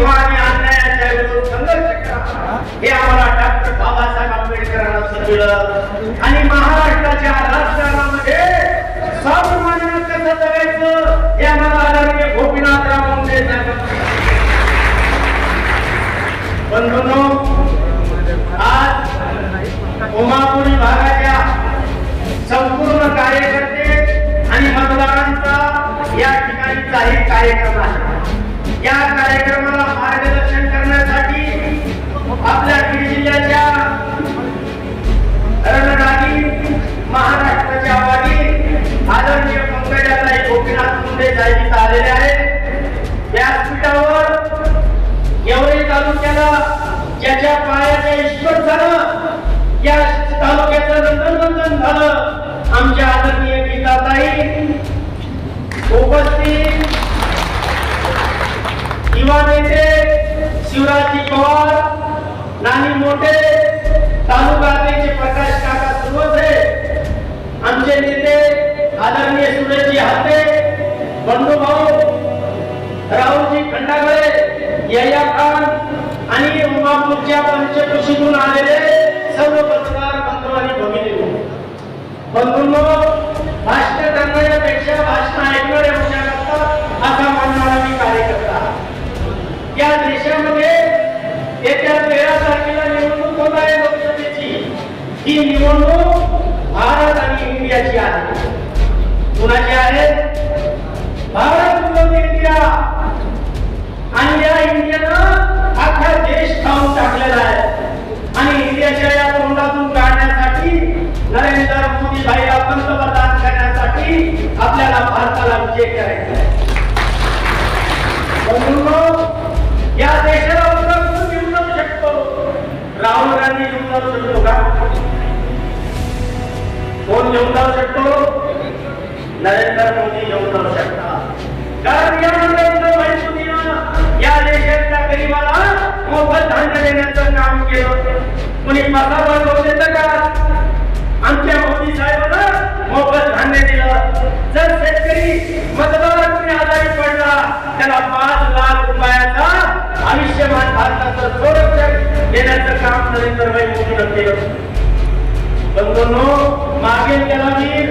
व्हा अन्यायाच्या विरुद्ध संघर्ष करा हे आम्हाला डॉक्टर बाबासाहेब आंबेडकरांना शिकवलं आणि महाराष्ट्राच्या राजकारणामध्ये स्वाभिमानानं कसं जगायचं हे आम्हाला आदरणीय गोपीनाथराव मुंडे साहेब बंधूंनो आज उमापुरी भागाच्या संपूर्ण कार्यकर्ते आणि मतदारांचा या ठिकाणी काही कार्यक्रम आहे. या कार्यक्रमाला आपल्या बीड जिल्ह्याच्या रणरागी महाराष्ट्राच्या आवाडी आदरणीय पंकजाताई गोपीनाथ मुंडे साहेब आलेले आहेत. व्यासपीठावर गेवराई तालुक्याला ज्याच्या पायाच्या ईश्वर झालं या तालुक्याचं रंगनंदन झालं. आमच्या आदरणीय गीताताई उपस्थित युवा नेते शिवराजी पवार नानी मोठे. तालुकाचे प्रकाश काका सुरवसे आमचे नेते आदरणीय सुरेशजी हाते बंधू भाऊ राहुलजी खंडागळे यया खान आणि उमापूरच्या पंचकृषीतून आलेले सर्व पत्रकार बंधू आणि भगिनी बंधूंनो ही निवडणूक भारत आणि इंडियाची आहे. कुणाची आहे? भारत इंडिया. आणि या इंडियानं अख्खा देश खाऊन टाकलेला आहे. आणि इंडियाच्या या तोंडातून काढण्यासाठी नरेंद्र मोदी भाईला पंतप्रधान करण्यासाठी आपल्याला भारताला विजय करायचा आहे. येऊन जाऊ शकतो? नरेंद्र मोदी येऊन जाऊ शकतात कारण या नरेंद्र भाई मोदीनं या देशातल्या गरीबाला मोफत धान्य देण्याचं काम केलं. कुणी पसा बनवून देतं का? आमच्या मोदी साहेबांना मोफत धान्य दिलं. जर शेतकरी मतदारांनी आजारी पडला त्याला पाच लाख रुपयाचा आयुष्यमान भारताचं संरक्षण देण्याचं काम नरेंद्र भाई मोदीनं केलं. बंधूंनो मागेल त्याला वीर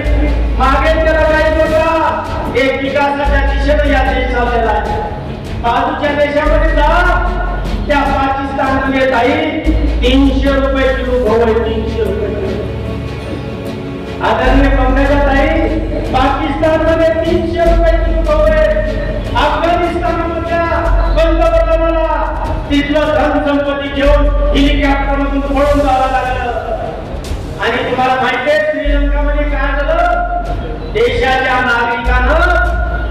मागेल त्याला काही होता एक विकासाच्या दिशेने या देश चाललेला आहे बाजूच्या देशामध्ये जा. त्या पाकिस्तानमध्ये जाईल तीनशे रुपये किलो गहू तीनशे रुपये आदरणीय पंकजा ताई पाकिस्तानमध्ये तीनशे रुपये किलो गहू अफगाणिस्तान मधल्या पंतप्रधानाला तिथलं धन संपत्ती घेऊन हेलिकॉप्टर मधून पळून जावं लागलं. आणि तुम्हाला माहिती आहे श्रीलंकामध्ये काय झालं? देशाच्या नागरिकानं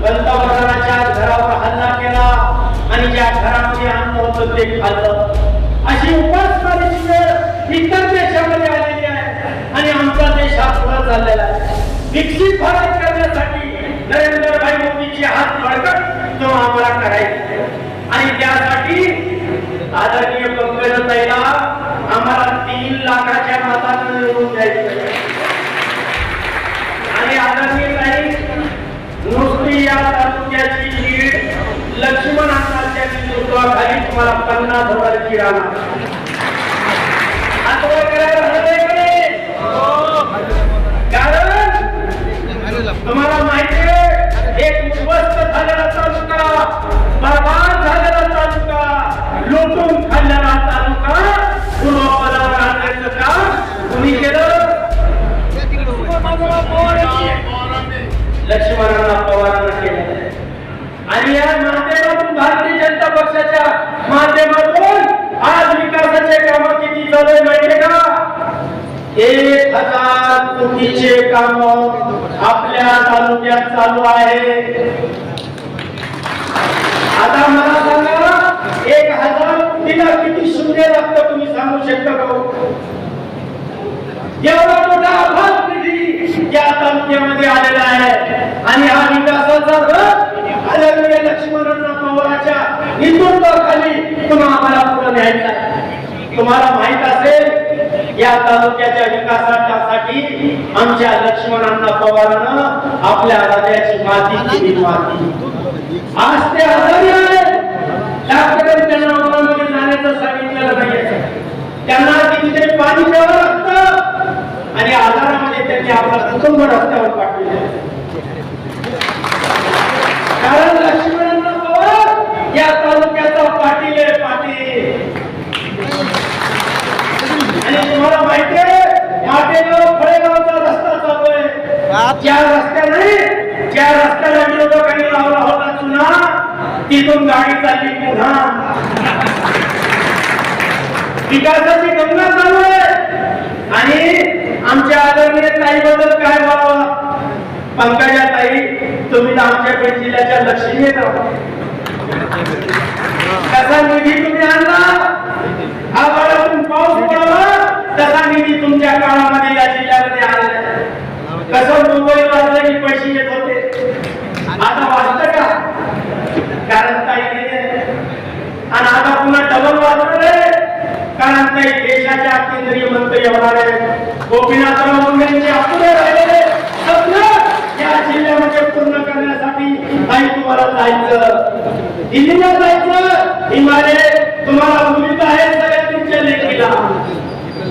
पंतप्रधानाच्या घरावर हल्ला केला आणि ज्या घरामध्ये अन्न होतं ते खाल्लं. अशी उपासमारीची वेळ इतर देशामध्ये आलेली आहे आणि आमचा देश हा पुढे चाललेला आहे. विकसित भारत करण्यासाठी नरेंद्रभाई मोदीची हात बळकट तो आम्हाला करायचे आणि त्यासाठी आदरणीय पंकजाताईला आम्हाला तीन लाखाच्या मतानं निवडून द्यायचं आणि आदरणीय ताई नुसती या तालुक्याची लीड लक्ष्मण अण्णाच्या नेतृत्वाखाली तुम्हाला पन्नास हजार किराणा. कारण हो. तुम्हाला माहिती आहे एक उद्ध्वस्त झालेला तालुका बर्बाद झालेला तालुका लुटून खाल्लेला तालुका पूर्वपदावर आणण्याचं काम कुणी केलं लक्ष्मणांना पवारांना केलं आणि या माध्यमातून भारतीय जनता पक्षाच्या माध्यमातून आज विकासाचे काम किती चालू आहे माहितीये का एक हजार काम आपल्या तालुक्यात चालू आहे. आता मला सांगा एक हजार कोटीला किती शून्य लागतं तुम्ही सांगू शकता का? एवढा मोठा आभास निधी या तालुक्यामध्ये आलेला आहे. आणि हा विकासाचा रथ आदरणीय लक्ष्मणराव पवारांच्या नेतृत्वाखाली तुम्हा आम्हाला पुढे न्यायचा तुम्हाला माहीत असेल या तालुक्याच्या विकासासाठी आमच्या लक्ष्मणांना पवारानं आपल्या हृदयाची माती केली माती. आज ते आजारी आहेत त्यापर्यंत त्यांना उन्हामध्ये जाण्याचं सांगितलेलं नाही त्यांना कितीतरी पाणी द्यावं लागतं. आणि आजारामध्ये त्यांनी आपला कुटुंब रस्त्यावर पाठवले. कारण लक्ष्मणांना पवार या तालुक्याचा पाटील आहे पाटील आणि तुम्हाला माहितीये माटेगाव फळेगावचा रस्ता चालू आहे ज्या रस्त्याने ज्या रस्त्याला विरोधकांनी लावला होता चुना तिथून गाडी चालली पुन्हा. विकासाची गंगा चालू आहे. आणि आमच्या आदरणीय ताईबद्दल काय व्हावं? पंकजा ताई तुम्ही तर आमच्या बीड जिल्ह्याच्या लक्ष्मी आहेत कसा निधी तुम्ही आणला. हा बाळातून पाऊस पडला तसा निधी तुमच्या काळामध्ये या जिल्ह्यामध्ये आला कसं मुंबईला वाजलं की पैसे येत होते आता वाजत का कारण ताई नाही आहे. आणि आता पुन्हा डबल वाजणार आहे कारण ताई देशाच्या केंद्रीय मंत्री होणार आहे गोपीनाथराव मुंडेंचे अपुरे राहिलेले स्वप्न या जिल्ह्यामध्ये पूर्ण करण्यासाठी ताई तुम्हाला जायचं. दिल्लीला जायचं. हिमालय तुम्हाला मुलीत आहे सह्याद्रीच्या लेखीला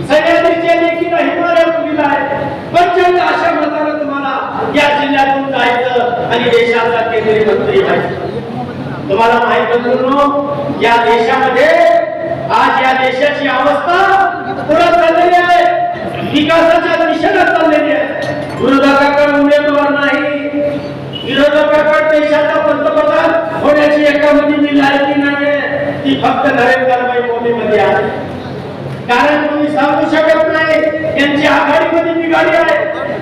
सह्याद्रीच्या लेखीला हिमालय मुलीला आहे. पंचायत अशा मतानं तुम्हाला या जिल्ह्यातून जायचं आणि देशाचा केंद्रीय मंत्री व्हायचं. तुम्हाला माहीत मित्रांनो या देशामध्ये आज या देशाची अवस्था पुढे चाललेली आहे. विकासाच्या दिशेने चाललेली आहे. विरोधकाकडे उमेदवार नाही. विरोधकाकडे देशाचा पंतप्रधान होण्याची एकामध्ये मी लायकी नाहीये ती फक्त नरेंद्रभाई मोदी मध्ये आहे. कारण तुम्ही सांगू शकत नाही यांची आघाडीमध्ये बिघाडी आहे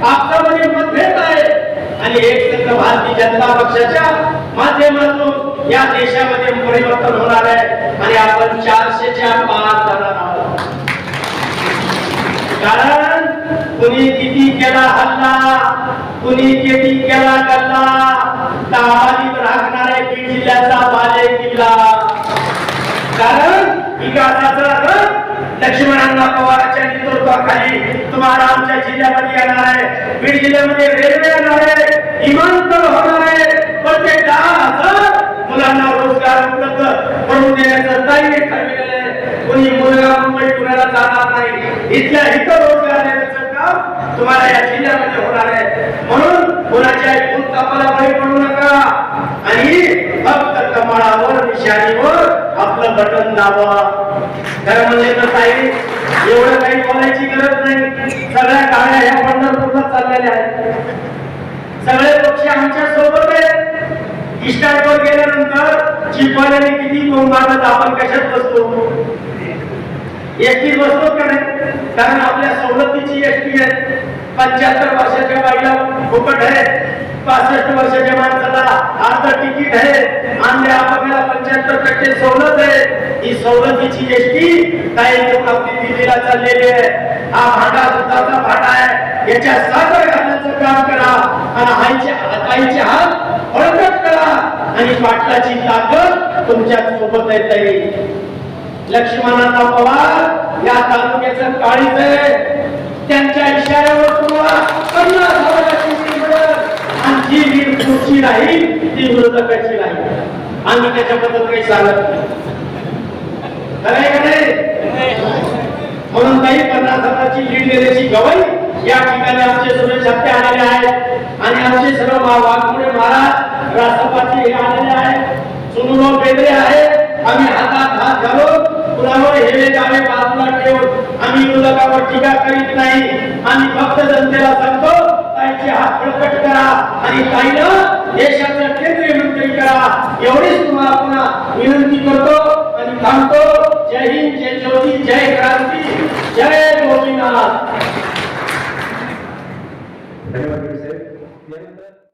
आपल्यामध्ये मतभेद आहे. आणि एक संघ भारतीय जनता पक्षाच्या माध्यमातून या देशामध्ये परिवर्तन होणार आहे. आणि आपण चारशेच्या पार जाणार आहोत. कारण कुणी किती केला हल्ला कुणी किती केला गल्ला जिल्ह्याचा किल्ला कारण विकासाचा रथ लक्ष्मणांना पवारांच्या नेतृत्वाखाली तुम्हाला आमच्या जिल्ह्यामध्ये येणार आहे. बीड जिल्ह्यामध्ये रेल्वे येणार आहे. विमानतळ होणार आहे. पण ते दहा हजार मुलांना रोजगार उपलब्ध करून देण्याचं ताईने ठरलेलं आहे. कोणी मुलगा मुंबई पुण्याला जाणार नाही. इथल्या इथं रोजगार देण्याचं काम तुम्हाला या जिल्ह्यामध्ये होणार आहे. म्हणून कोणाच्या खून तापाला बळी पडू नका. आणि फक्त कमळावर निशाणीवर आपलं बटन दाबा. खरं म्हणजे तर काही एवढं काही बोलायची गरज नाही. सगळ्या गाड्या ह्या पंढरपूरला चाललेल्या आहेत. सगळे पक्ष आमच्यासोबत आहेत. इस्टाटवर गेल्यानंतर चिपवाल्याने किती मारत आपण कशात बसतो एसटी बसतो का नाही? कारण आपल्या सवलतीची एसटी आहे. पंच्याहत्तर वर्षाच्या बाईला फुकट आहे. पासष्ट वर्षाच्या माणसाला अर्ध तिकीट आहे. आंध्या आपल्याला पंच्याहत्तर टक्के सवलत आहे. ही सवलतीची एसटी काही लोक आपली दिल्लीला चाललेली आहे हा भांडा दुधाचा भांडा आहे. याच्या साखर घालण्याचं काम करा आणि आईचे आईचे हात बळकट करा. आणि पाटलाची ताकद तुमच्यासोबत आहे येईल लक्ष्मणाचा पवार या तालुक्याचं काळीच आहे. त्यांच्या इशाऱ्यावर तुम्हाला पन्नास हजाराची ही वीर खुर्ची नाही ती विरोधकाची नाही. आम्ही त्याच्याबद्दल काही सांगत नाही. म्हणून काही पन्नास हजाराची लीड देण्याची गवाई या ठिकाणी आमचे सुरेश हत्ते आलेले आहेत. आणि आमचे सर्व वाघमुळे महाराज राष्ट्रपती हे आलेले आहेत. सुनुभाव बेंद्रे आहेत आम्ही हातात हात घालून कुणावर हेवे दावे बाजूला ठेवून आम्ही विरोधकावर टीका करीत नाही. आम्ही फक्त करा. आणि ताईनं देशाचा केंद्रीय मंत्री करा. एवढीच तुम्हाला पुन्हा विनंती करतो आणि थांबतो जय हिंद जय ज्योती जय क्रांती.